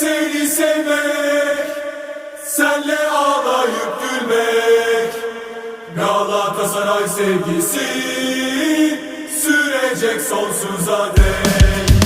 seni sevmek Senle ağlayıp gülmek. Galatasaray sevgisi Sürecek sonsuza dek